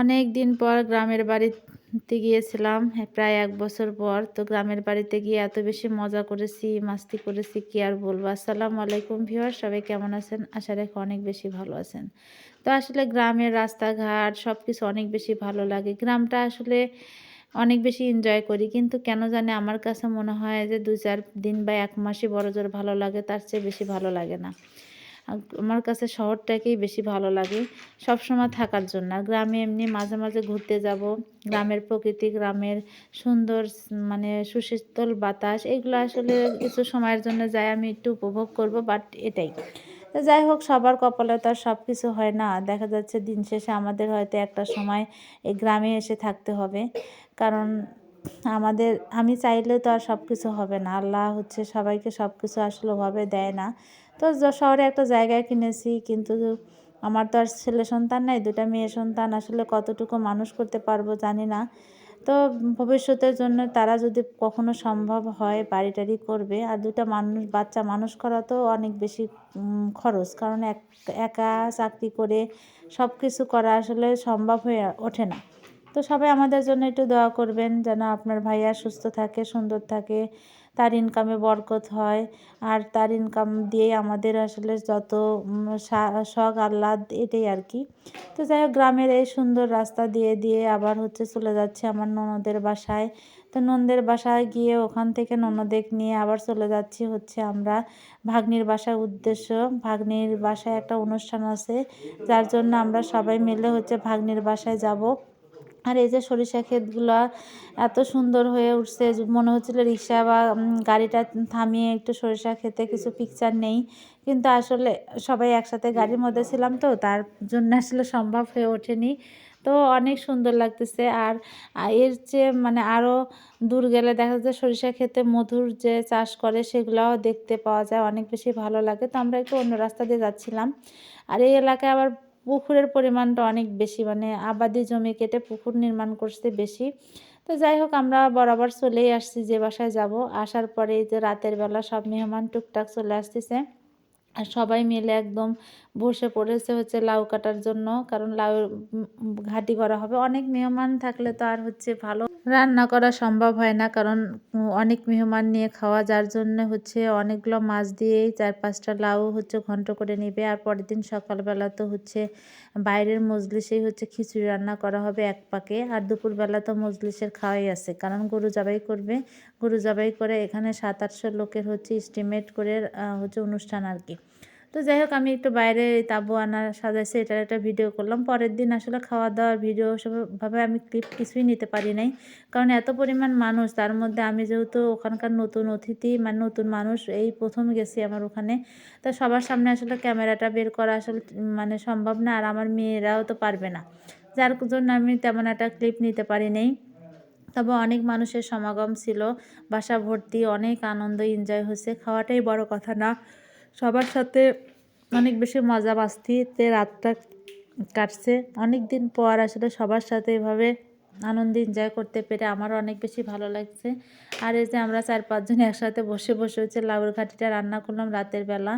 অনেক দিন পর গ্রামের বাড়িতে গিয়েছিলাম প্রায় এক বছর পর। তো গ্রামের বাড়িতে গিয়ে এত বেশি মজা করেছি, মাস্তি করেছি, কি আর বলব। আসসালামু আলাইকুম ভিউয়ার সবাই কেমন আছেন? আশা রেখে অনেক বেশি ভালো আছেন। তো আসলে গ্রামের রাস্তাঘাট সব কিছু অনেক বেশি ভালো লাগে। গ্রামটা আসলে অনেক বেশি এনজয় করি, কিন্তু কেন জানি আমার কাছে মনে হয় যে দু চার দিন বা এক মাসই বড় জোর ভালো লাগে, তার চেয়ে বেশি ভালো লাগে না। আমার কাছে শহরটাকেই বেশি ভালো লাগে। সব সময় থাকার জন্য। আর গ্রামে এমনি মাঝে মাঝে ঘুরতে যাব। গ্রামের প্রকৃতি, গ্রামের সুন্দর মানে সুশীতল বাতাস, এগুলো আসলে কিছু সময়ের জন্য যাই আমি একটু উপভোগ করব বাট এটাই। যাই হোক, সবার কপালে তো আর সব কিছু হয় না। দেখা যাচ্ছে দিন শেষে আমাদের হয়তো একটা সময় এই গ্রামে এসে থাকতে হবে। কারণ আমাদের, আমি চাইলেও তো আর সব কিছু হবে না। আল্লাহ হচ্ছে সবাইকে সব কিছু আসলে ওভাবে দেয় না। তো শহরে একটা জায়গায় কিনেছি, কিন্তু আমার তো আর ছেলে সন্তান নাই, দুটা মেয়ে সন্তান, আসলে কতটুকু মানুষ করতে পারব জানি না। তো ভবিষ্যতের জন্য তারা যদি কখনো সম্ভব হয় বাড়ি টাড়ি করবে, আর দুটা মানুষ, বাচ্চা মানুষ করা তো অনেক বেশি খরচ। কারণ এক, একা চাকরি করে সব কিছু করা আসলে সম্ভব হয়ে ওঠে না। তো সবাই আমাদের জন্য একটু দোয়া করবেন যেন আপনার ভাইয়া সুস্থ থাকে, সুন্দর থাকে, তার ইনকামে বরকত হয়। আর তার ইনকাম দিয়েই আমাদের আসলে যত শখ আহ্লাদ এটাই আর কি। তো যাই হোক, গ্রামের এই সুন্দর রাস্তা দিয়ে দিয়ে আবার হচ্ছে চলে যাচ্ছে আমার ননদের বাসায়। তো ননদের বাসায় গিয়ে ওখান থেকে ননদেক নিয়ে আবার চলে যাচ্ছি হচ্ছে আমরা ভাগ্নির বাসার উদ্দেশ্য। ভাগ্নির বাসায় একটা অনুষ্ঠান আছে, যার জন্য আমরা সবাই মিলে হচ্ছে ভাগ্নির বাসায় যাব। আর এই যে সরিষা ক্ষেতগুলো এত সুন্দর হয়ে উঠছে মনে হচ্ছিল রিক্সা বা গাড়িটা থামিয়ে একটু সরিষা খেতে কিছু পিকচার নেই। কিন্তু আসলে সবাই একসাথে গাড়ির মধ্যে ছিলাম তো, তার জন্য আসলে সম্ভব হয়ে ওঠেনি। তো অনেক সুন্দর লাগতেছে। আর এর চেয়ে মানে আরও দূর গেলে দেখা যায় সরিষা খেতে মধুর যে চাষ করে সেগুলোও দেখতে পাওয়া যায়, অনেক বেশি ভালো লাগে। তো আমরা একটু অন্য রাস্তা দিয়ে যাচ্ছিলাম। আর এই এলাকায় আবার পুকুরের পরিমাণটা অনেক বেশি মানে আবাদি জমি কেটে পুকুর নির্মাণ করছে বেশি। তো যাই হোক, আমরা বরাবর চলেই আসছি যে বাসায় যাব। আসার পরে যে রাতের বেলা সব মেহমান টুকটাক চলে আসতেছে। আর সবাই মিলে একদম বসে পড়েছে হচ্ছে লাউ কাটার জন্য, কারণ লাউ ঘাটি করা হবে। অনেক মেহমান থাকলে তো আর হচ্ছে ভালো রান্না করা সম্ভব হয় না, কারণ অনেক মেহমান নিয়ে খাওয়া, যার জন্য হচ্ছে অনেকগুলো মাছ দিয়েই চার পাঁচটা লাউ হচ্ছে ঘন্ট করে নেবে। আর পরের দিন সকালবেলা তো হচ্ছে বাইরের মজলিসেই হচ্ছে খিচুড়ি রান্না করা হবে এক পাকে। আর দুপুরবেলা তো মজলিসের খাওয়াই আছে, কারণ গরু জবাই করবে গরু জবাই করে এখানে সাত আটশো লোকের হচ্ছে এস্টিমেট করে হচ্ছে অনুষ্ঠান আর কি। তো যাই হোক, আমি একটু বাইরে তাবু আনা সাজাইছে, এটার একটা ভিডিও করলাম। পরের দিন আসলে খাওয়া দাওয়ার ভিডিও সবভাবে আমি ক্লিপ কিছুই নিতে পারি নাই। কারণ এত পরিমাণ মানুষ, তার মধ্যে আমি যেহেতু ওখানকার নতুন অতিথি মানে নতুন মানুষ, এই প্রথম গেছি আমার ওখানে। তা সবার সামনে আসলে ক্যামেরাটা বের করা আসলে মানে সম্ভব না, আর আমার মেয়েরাও তো পারবে না। যার জন্য আমি তেমন একটা ক্লিপ নিতে পারি নাই। তবে অনেক মানুষের সমাগম ছিল। বাসা ভর্তি, অনেক আনন্দ এনজয় হয়েছে। খাওয়াটাই বড় কথা না। সবার সাথে অনেক বেশি মজা মাস্তিতে রাতটা কাটছে। অনেক দিন পর আসলে সবার সাথে এভাবে আনন্দ এনজয় করতে পেরে আমারও অনেক বেশি ভালো লাগছে। আর এই যে আমরা চার পাঁচজন একসাথে বসে বসে হচ্ছে লাউর ঘাটিটা রান্না করলাম রাতের বেলা।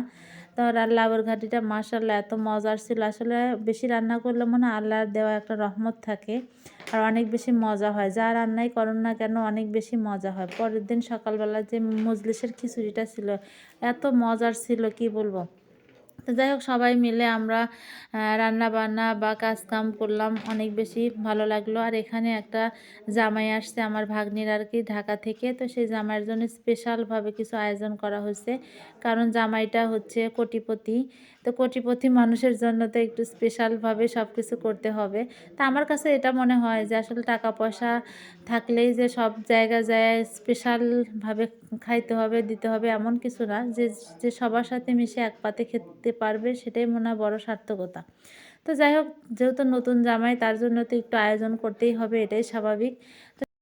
তো আল্লাহর ঘাঁটিটা মাসাল্লাহ এত মজার ছিল। আসলে বেশি রান্না করলে মনে হয় আল্লাহর দেওয়া একটা রহমত থাকে আর অনেক বেশি মজা হয়। যা রান্নাই করুন না কেন অনেক বেশি মজা হয়। পরের দিন সকালবেলা যে মজলিসের খিচুড়িটা ছিল, এত মজার ছিল, কি বলব? তো যাই হোক, সবাই মিলে আমরা রান্না বান্না বা কাজ কাম করলাম। অনেক বেশি ভালো লাগল। আর এখানে একটা জামাই আসছে আমার ভাগ্নির আর কি ঢাকা থেকে। তো সেই জামাইয়ের জন্য স্পেশালভাবে কিছু আয়োজন করা হয়েছে। কারণ জামাইটা হচ্ছে কোটিপতি। তো কোটিপতি মানুষের জন্য তো একটু স্পেশালভাবে সব কিছু করতে হবে। তা আমার কাছে এটা মনে হয় যে আসলে টাকা পয়সা থাকলেই যে সব জায়গা যায় স্পেশালভাবে খাইতে হবে, দিতে হবে এমন কিছু না। যে যে সবার সাথে মিশে এক পাতে খেতে পারবে সেটাই মনে হয় বড়ো সার্থকতা। তো যাই হোক, যেহেতু নতুন জামাই তার জন্য তো একটু আয়োজন করতেই হবে, এটাই স্বাভাবিক।